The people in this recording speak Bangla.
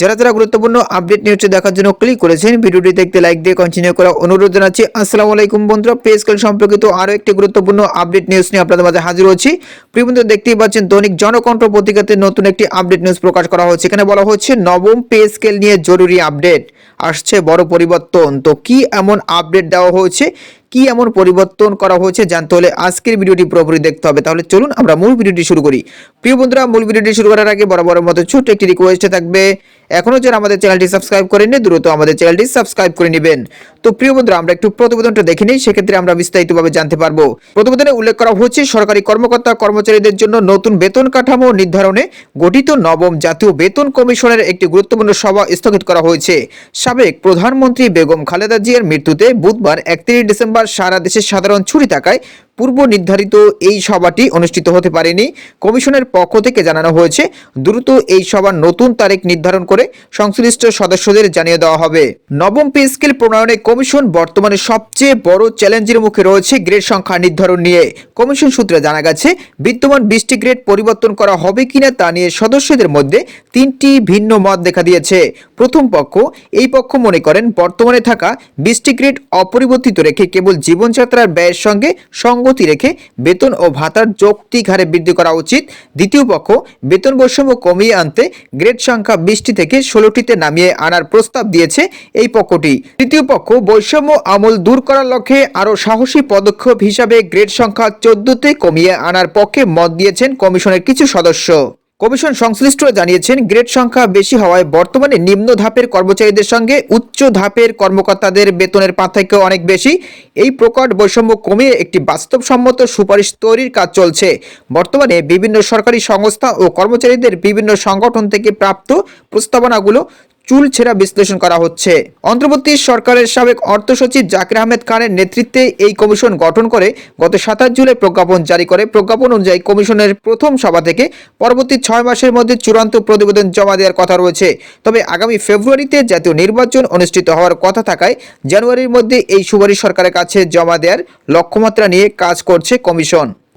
যারা যারা গুরুত্বপূর্ণ আপডেট নিউজটি দেখার জন্য ক্লিক করেছেন, ভিডিওটি দেখতে লাইক দিয়ে কন্টিনিউ করা অনুরোধ জানাচ্ছি। আসসালামু আলাইকুম বন্ধুরা পে স্কেল সম্পর্কিত আরও একটি গুরুত্বপূর্ণ আপডেট নিউজ নিয়ে আপনাদের মাঝে হাজির হচ্ছি। প্রিয় বন্ধু দেখতেই পাচ্ছেন দৈনিক জনকণ্ঠ পত্রিকাতে নতুন একটি আপডেট নিউজ প্রকাশ করা হচ্ছে। এখানে বলা হচ্ছে, নবম পে স্কেল নিয়ে জরুরি আপডেট আসছে বড় পরিবর্তন। তো কি এমন আপডেট দেওয়া হয়েছে? কি এমন পরিবর্তন করা হয়েছে জানতে হলে আজকের ভিডিওটি পুরোপুরি দেখতে হবে। তাহলে চলুন আমরা মূল ভিডিওটি শুরু করি। প্রিয় বন্ধুরা, মূল ভিডিওটি শুরু করার আগে বরাবরের মতো ছোট্ট একটি রিকোয়েস্ট থাকবে। এখনও যারা আমাদের চ্যানেলটি সাবস্ক্রাইব করেননি, দ্রুত আমাদের চ্যানেলটি সাবস্ক্রাইব করে নেবেন। তো প্রিয় বন্ধুরা, আমরা একটু প্রতিবেদনটা দেখে নিই, সেক্ষেত্রে আমরা বিস্তারিতভাবে জানতে পারব। প্রতিবেদনে উল্লেখ করা হচ্ছে সরকারি কর্মকর্তা কর্মচারীদের জন্য নতুন বেতন কাঠামো নির্ধারণে গঠিত নবম জাতীয় বেতন কমিশনের একটি গুরুত্বপূর্ণ সভা স্থগিত করা হয়েছে। সাবেক প্রধানমন্ত্রী বেগম খালেদা জিয়ার মৃত্যুতে বুধবার একত্রিশ ডিসেম্বর সারা দেশে সাধারণ ছুটি থাকায় পূর্ব নির্ধারিত এই সভাটি অনুষ্ঠিত হতে পারেনি। কমিশনের পক্ষ থেকে জানানো হয়েছে, দ্রুত এই সভার নতুন তারিখ নির্ধারণ করে সংশ্লিষ্ট সদস্যদের জানিয়ে দেওয়া হবে। নবম পে স্কেল প্রণয়নে কমিশন বর্তমানে সবচেয়ে বড় চ্যালেঞ্জের মুখে রয়েছে গ্রেড সংখ্যা নির্ধারণ নিয়ে। কমিশন সূত্রে জানা গেছে, বিদ্যমান বিশটি গ্রেড পরিবর্তন করা হবে কিনা তা নিয়ে সদস্যদের মধ্যে তিনটি ভিন্ন মত দেখা দিয়েছে। প্রথম পক্ষ, এই পক্ষ মনে করেন, বর্তমানে থাকা বিশটি গ্রেড অপরিবর্তিত রেখে কেবল জীবনযাত্রার ব্যয়ের সঙ্গে সঙ্গতি রেখে বেতন ও ভাতার যৌক্তিক হারে বৃদ্ধি করা উচিত। দ্বিতীয় পক্ষ, বেতন বৈষম্য কমিয়ে আনতে গ্রেড সংখ্যা বিশটি থেকে ষোলোটিতে নামিয়ে আনার প্রস্তাব দিয়েছে এই পক্ষটি। তৃতীয় পক্ষ, বৈষম্য আমল দূর করার লক্ষ্যে আরও সাহসী পদক্ষেপ হিসাবে গ্রেড সংখ্যা চোদ্দতে কমিয়ে আনার পক্ষে মত দিয়েছেন কমিশনের কিছু সদস্য। কমিশন সংশ্লিষ্টরা জানিয়েছেন, গ্রেড সংখ্যা বেশি হওয়ায় বর্তমানে নিম্ন ধাপের কর্মচারীদের সঙ্গে উচ্চ ধাপের কর্মকর্তাদের বেতনের পার্থক্য অনেক বেশি। এই প্রকট বৈষম্য কমিয়ে একটি বাস্তবসম্মত সুপারিশ তৈরির কাজ চলছে। বর্তমানে বিভিন্ন সরকারি সংস্থা ও কর্মচারীদের বিভিন্ন সংগঠন থেকে প্রাপ্ত প্রস্তাবনাগুলো চুল ছেঁড়া বিশ্লেষণ করা হচ্ছে। অন্তর্বর্তী সরকারের সাবেক অর্থ সচিব জাকির আহমেদ খানের নেতৃত্বে এই কমিশন গঠন করে গত সাতাশ জুলাই প্রজ্ঞাপন জারি করে। প্রজ্ঞাপন অনুযায়ী কমিশনের প্রথম সভা থেকে পরবর্তী ছয় মাসের মধ্যে চূড়ান্ত প্রতিবেদন জমা দেওয়ার কথা রয়েছে। তবে আগামী ফেব্রুয়ারিতে জাতীয় নির্বাচন অনুষ্ঠিত হওয়ার কথা থাকায় জানুয়ারির মধ্যে এই সুপারিশ সরকারের কাছে জমা দেওয়ার লক্ষ্যমাত্রা নিয়ে কাজ করছে কমিশন।